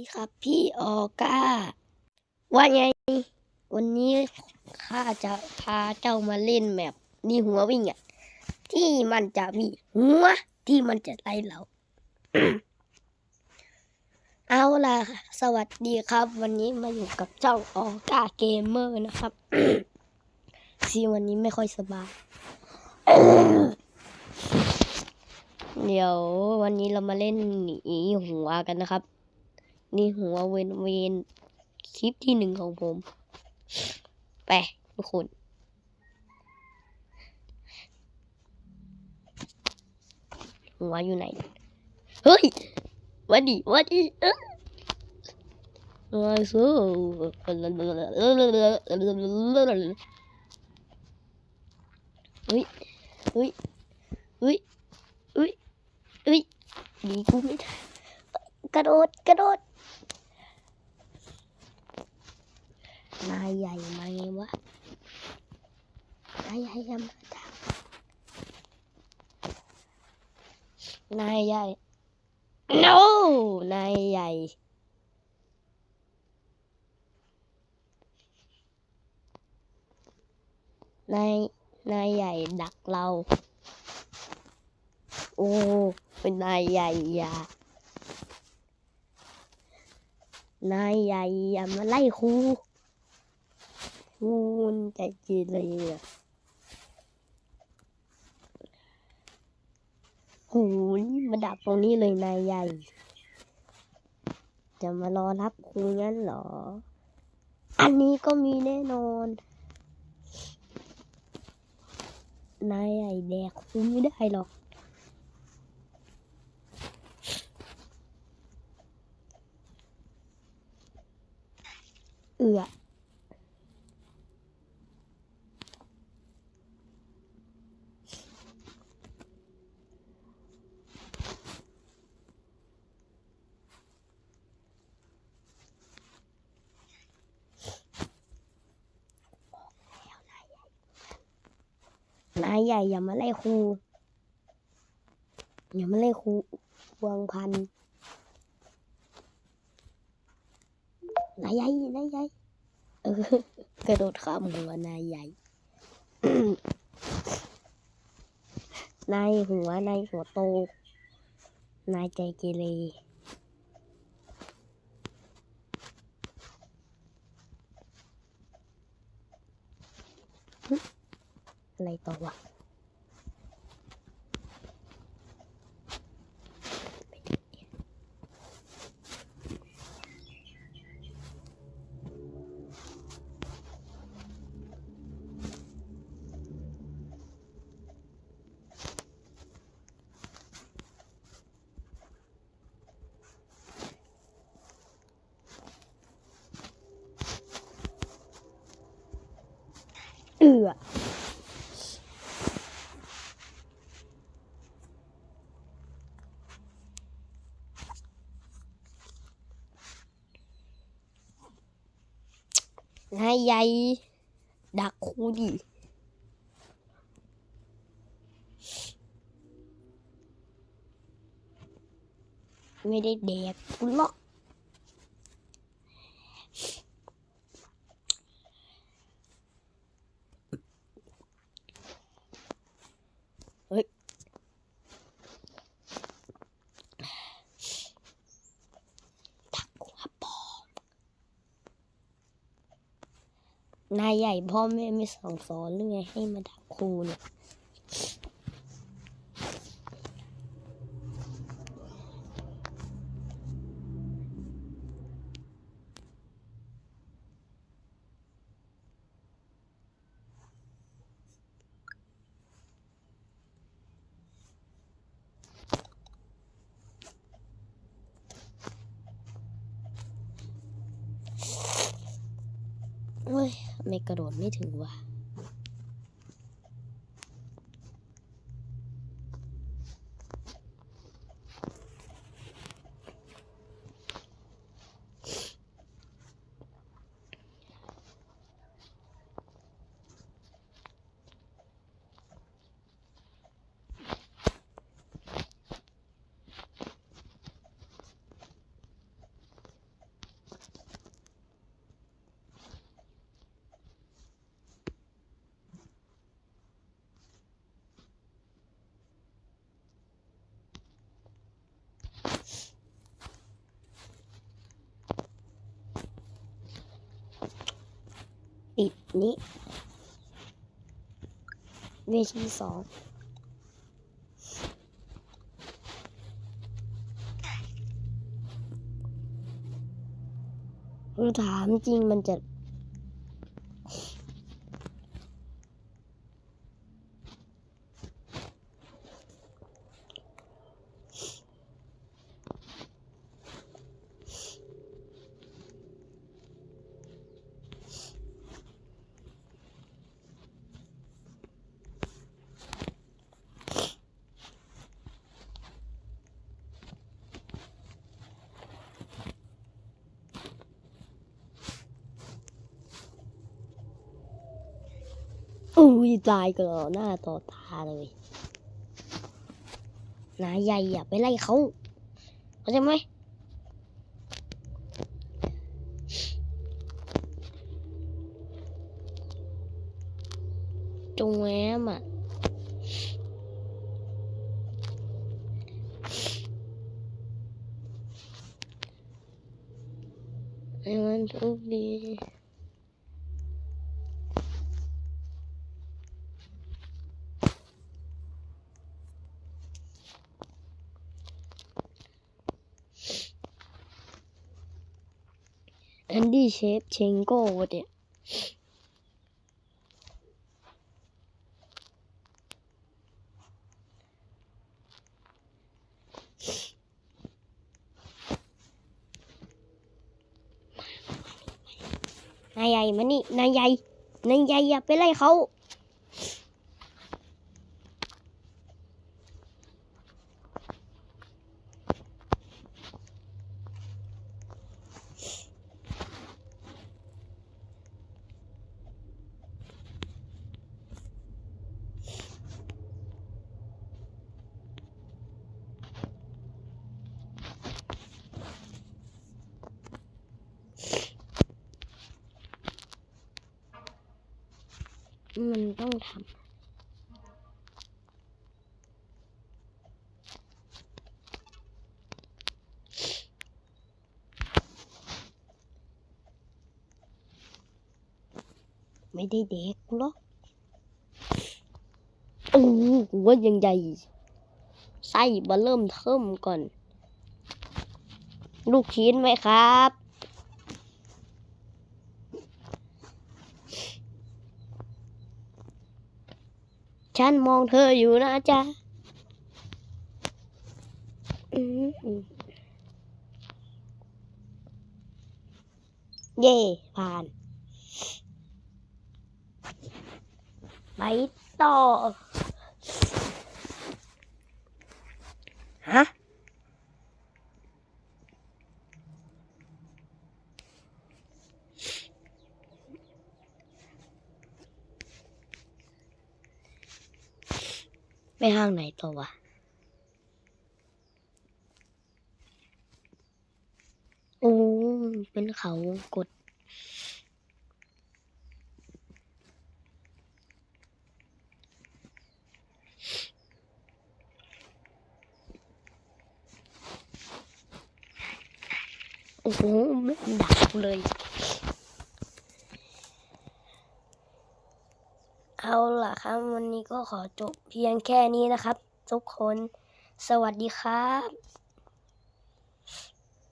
นี่ครับพี่ออก้า ว่าไง วันนี้ข้าจะพาเจ้ามาเล่นแมปนี่หัววิ่งอะ ที่มันจะมีหัวที่มันจะไล่เรา เอาล่ะ สวัสดีครับ วันนี้มาอยู่กับเจ้าออก้าเกมเมอร์นะครับซีวันนี้ไม่ค่อยสบายเดี๋ยววันนี้เรามาเล่นหนีหัวกันนะครับ นี่หัวเวนเวนคลิปที่หนึ่งของผม ไปทุกคนหัวอยู่ไหน เฮ้ยวัดดีวัดดีเอ้ยมาสู้เฮ้ยเฮ้ยเฮ้ยเฮ้ยเฮ้ยหนีกูไม่ได้กระโดดกระโดด นายใหญ่มาไงวะนายใหญ่ยังมาจากนายใหญ่ no นายใหญ่นายนายใหญ่ดักเรา โอ้เป็นนายใหญ่ยานายใหญ่อย่ามาไล่ครู ครูมันใจจีนเลยอะโหนี่มาดักตรงนี้เลยนายใหญ่ จะมารอรับครูงั้นเหรอ อันนี้ก็มีแน่นอน นายใหญ่แดกครูไม่ได้หรอกเอือ นายใหญ่อย่ามาไล่ครูอย่ามาไล่ครูวงพันนายใหญ่นายใหญ่เออกระโดดข้ามหัวนายใหญ่นายหัวนายหัวโตนายใจเกเร อะไรต่อวะเอือานายายดักคูดิไม่ได้แดกกูหรอก ดักหัวปอม นายใหญ่พ่อแม่ไม่สั่งสอนหรือไงให้มาดักครูเนี่ย ไม่กระโดดไม่ถึงว่ะ ติดนี้เวทีสองคือถามจริงมันจะ อุ้ยตายกันหน้าต่อตาเลยนายใหญ่อย่าไปไล่เขาเข้าใจไหมจงแวมอะไอ้มันทุกดี แอนดี้เชฟเชงโก้เนี่ยนายใหญ่มานี่นายใหญ่นายใหญ่อย่าไปไล่เขา มันต้องทำไม่ได้เด็กหรอกโอ้โหกูว่ายังใหญ่ไส้มาเริ่มเทิมก่อน ลูกชิ้นไหมครับ ฉันมองเธออยู่นะจ๊ะเย่ผ่าน ไปต่อ ฮะ ไปทางไหนต่อวะโอ้เป็นเขากดโอ้โหไม่ดักเลย เอาล่ะครับ วันนี้ก็ขอจบเพียงแค่นี้นะครับ ทุกคน สวัสดีครับ